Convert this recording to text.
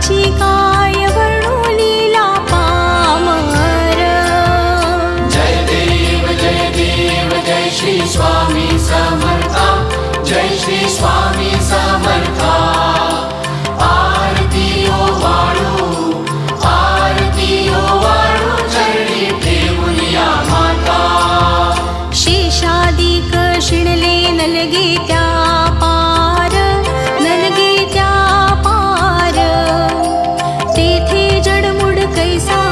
त्याची काय वर्णोलीला श्री स्वामी सम always.